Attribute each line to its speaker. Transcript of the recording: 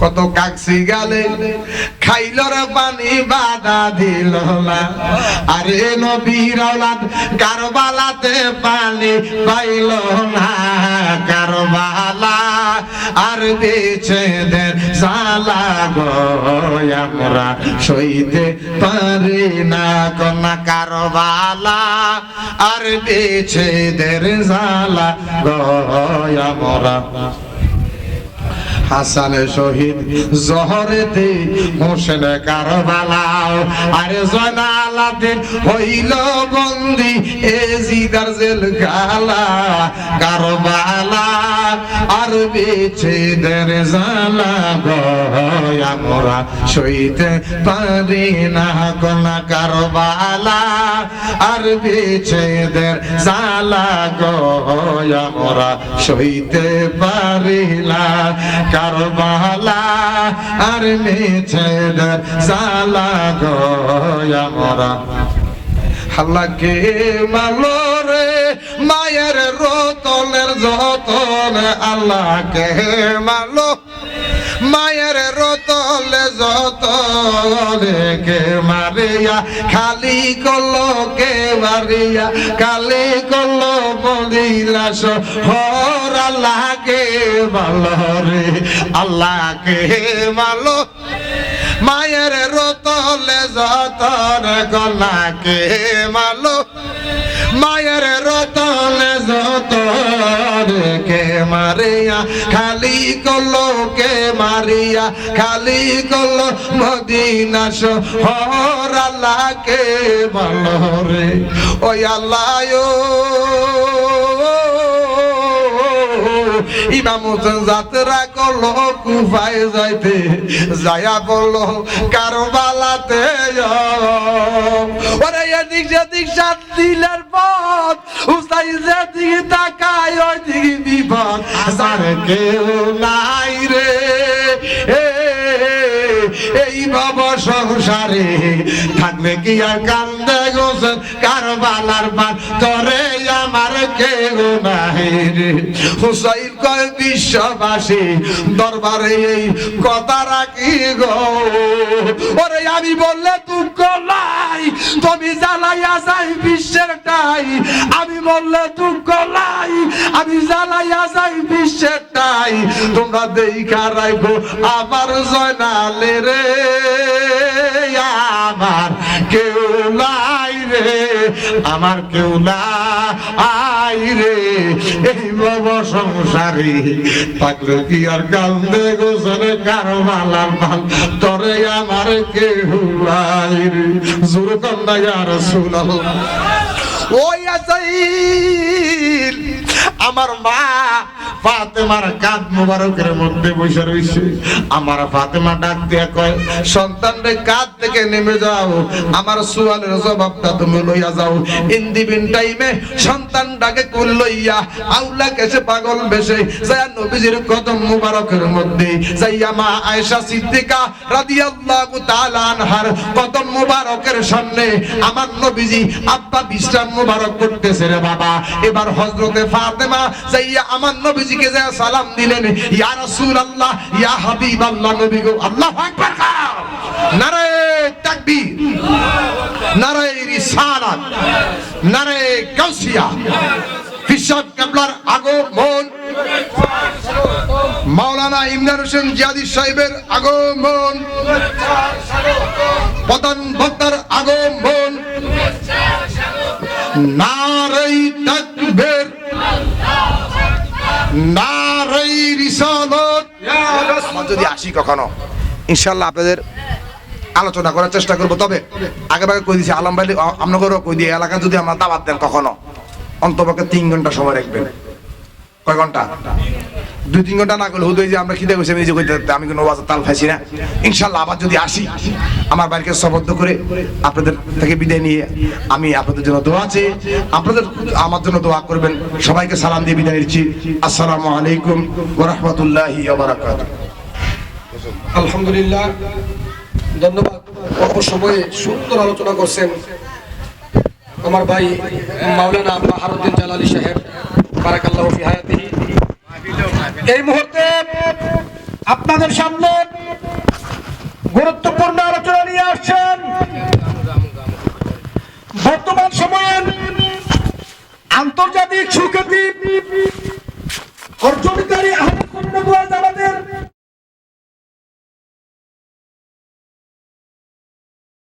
Speaker 1: কত কাকসি গালে খাইল রে পানি বাধা দিল না। আরে নবীর আওলাদ কারবালাতে পানি পাইল না। কারবালা আর বেছেদের জালা গো, আমরা সইতে পারি না কন্যা। কারবালা আর বেছেদের জালা গো, আমরা হাসান শহীদ জহরেতে হোসেন কারবালাও। আরে জয়নালাদিন হইল বন্দি এ জিদার জেল গালা কারবালা। গয় আমরা সইতে পারি না কোনা কারবালা। আর বেছে দের জালা গয় আমরা সইতে পারি না কারবালা। আর মালো মায়ের রতনের যতন আল্লাহকে মালো মায়ের রতলে যত কে মারিয়া, খালি করল কে মারিয়া, খালি করল বলিলাস, হর আল্লাহকে ভালো রে, আল্লাহকে ভালো মায়ের রতলে যতন গলাকে মালো মায়ের রতন যত কে মারিয়া, খালি করল কে মারিয়া, খালি করল মদিনা শহর। আল্লাহকে ভালো রে, ওই আল্লাহ ইমাম হোসেন যাত্রা করল, কুফায় যাইতে যায়া বলল, কারবালাতে ওরে এদিক সেদিক সাত দিলের পথ উসাই যেদিকে তাকায় বিপদ। আর কেউ নাই সংসারে থাকবে কি আর কান্দে গোসেন কারবালার পান তরে আমার কেউ নাই রে। হুসাইন কয়, বিশ্ববাসী, দরবারে এই কথা রাখি গো। ওরে, আমি বললে দুঃখ নাই, তুমি জ্বালাইয়া যাই বিশ্বের টাই আমি বললে দুঃখ নাই, আমি জ্বালাইয়া যাই বিশ্বের টাই তোমরা দেখা রাখো আমার জয়নালে রে। আমার কেউ নাই রে, আমার কেউ নাই রে। এই বাব সংসারে থাকলে কি আর কান্দে গোসরে কারও মালার মাল? তরে আমার কেউ নাই রে। জোর কন্যা আর শুনাল ওই আসাইল আমার মা ফাতেমার মুবারকের মধ্যে বসে রইছে। আমার ফাতেমা ডাক দিয়া কয়, সন্তানরে কাঁধ থেকে নেমে যাও। আমার সুয়ালের জবাবটা তুমি লইয়া যাও। ইন্দিবিন টাইমে সন্তান ডাকে কুল লইয়া, আউলা কেসে পাগল বেশে। নবীজির কদম মুবারকের মধ্যে, যাইয়া মা আয়েশা সিদ্দিকা রাদিয়াল্লাহু তাআলা আনহার কদম মুবারকের সামনে, আমার নবীজি আব্বা বিশ্রাম মুবারক করতেছে রে বাবা। এবার হযরতে ফাতেমা যাইয়া আমার নবীজিকে যা সালাম দিলেন, ইয়া রাসূলুল্লাহ, ইয়া হাবিবাল্লাহ নবী গো, আল্লাহু আকবার নারে তাকবীর নারে রিসালাত নারে কাউসিয়া ফিসাব কাবলার আগমন। মাওলানা ইমরান হোসেন জিয়াদি সাহেবের আগমন। প্রধান বক্তার আগমন। নারী তাকবীর। আমার যদি আসি কখনো, ইনশাল্লাহ আপনাদের আলোচনা করার চেষ্টা করব। তবে আগে ভাগে কই দিছি, আলম ভাই আপনাদেরও কই দিয়ে এলাকা যদি আমরা দাবাত দেন কখনো, অন্তপক্ষে তিন ঘণ্টা সময় রাখবেন। কয় ঘণ্টা? দুই তিন ঘণ্টা না করলে হুদয় যে আমরা খিদে গেছি আমি নিজে কইতে পারতে, আমি কোনো ওয়াজের তাল খাইছি না। ইনশাল্লাহ আবার যদি আসি আমার বাড়িকে সবদ্ধ করে আপনাদের থেকে বিদায় নিয়ে আমি আপনাদের জন্য দোয়া আছে আপনাদের আমার জন্য দোয়া করবেন। সবাইকে সালাম দিয়ে বিদায় নিচ্ছি। আসসালামু আলাইকুম ওয়া রাহমাতুল্লাহি ওয়া বারাকাতুহু
Speaker 2: আলহামদুলিল্লাহ। ধন্যবাদ। অল্প সময়ে সুন্দর আলোচনা করছেন আমার ভাই মাওলানা বাহারুদ্দিন জালালি সাহেব। বারাকাল্লাহ ফি হায়াতিহি। এই মুহূর্তে আপনাদের সামনে গুরুত্বপূর্ণ আলোচনা নিয়ে আসছেন। বর্তমান সময়ে আন্তর্জাতিক সুখ্যাতি অর্জন